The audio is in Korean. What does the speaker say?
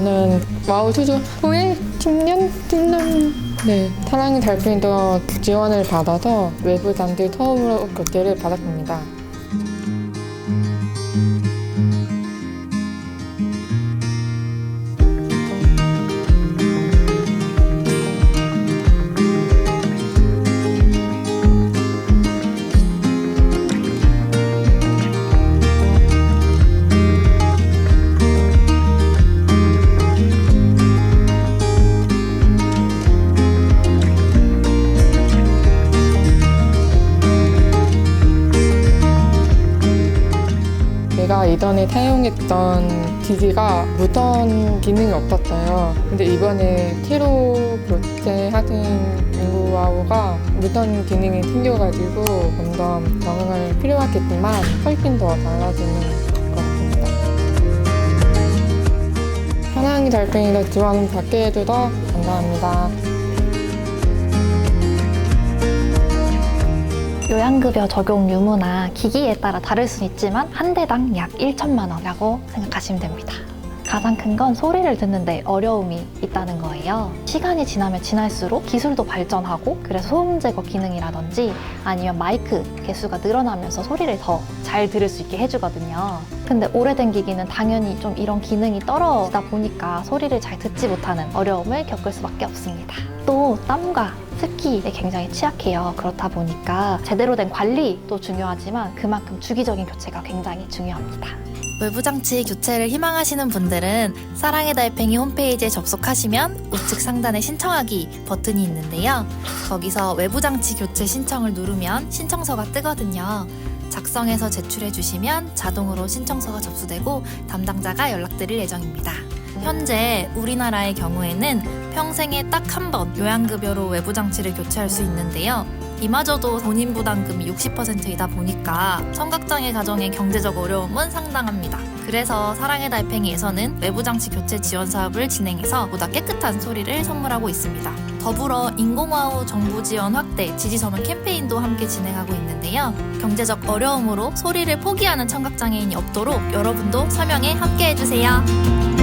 저는 와우 수준 후에 10년? 10년? 네. 사랑이 달빛도 지원을 받아서 외부 단지 처음으로 그 교체를 받았습니다. 제가 이전에 사용했던 기기가 무선 기능이 없었어요. 근데 이번에 새로 교체하신 링구아우가 무선 기능이 생겨가지고 좀더 적응을 필요하겠지만 훨씬 더 달라지는 것 같습니다. 사랑이 달팽이를 지원 받게 해줘서 감사합니다. 요양급여 적용 유무나 기기에 따라 다를 수는 있지만 한 대당 약 1천만 원이라고 생각하시면 됩니다. 가장 큰 건 소리를 듣는데 어려움이 있다는 거예요. 시간이 지나면 지날수록 기술도 발전하고 그래서 소음 제거 기능이라든지 아니면 마이크 개수가 늘어나면서 소리를 더 잘 들을 수 있게 해주거든요. 근데 오래된 기기는 당연히 좀 이런 기능이 떨어지다 보니까 소리를 잘 듣지 못하는 어려움을 겪을 수밖에 없습니다. 또 땀과 습기에 굉장히 취약해요. 그렇다 보니까 제대로 된 관리도 중요하지만 그만큼 주기적인 교체가 굉장히 중요합니다. 외부 장치 교체를 희망하시는 분들은 사랑의 달팽이 홈페이지에 접속하시면 우측 상단에 신청하기 버튼이 있는데요. 거기서 외부 장치 교체 신청을 누르면 신청서가 뜨거든요. 작성해서 제출해 주시면 자동으로 신청서가 접수되고 담당자가 연락드릴 예정입니다. 현재 우리나라의 경우에는 평생에 딱 한 번 요양급여로 외부 장치를 교체할 수 있는데요. 이마저도 본인 부담금이 60%이다 보니까 청각장애 가정의 경제적 어려움은 상당합니다. 그래서 사랑의 달팽이에서는 외부 장치 교체 지원 사업을 진행해서 보다 깨끗한 소리를 선물하고 있습니다. 더불어 인공와우 정부 지원 확대 지지선언 캠페인도 함께 진행하고 있는데요. 경제적 어려움으로 소리를 포기하는 청각장애인이 없도록 여러분도 서명에 함께 해주세요.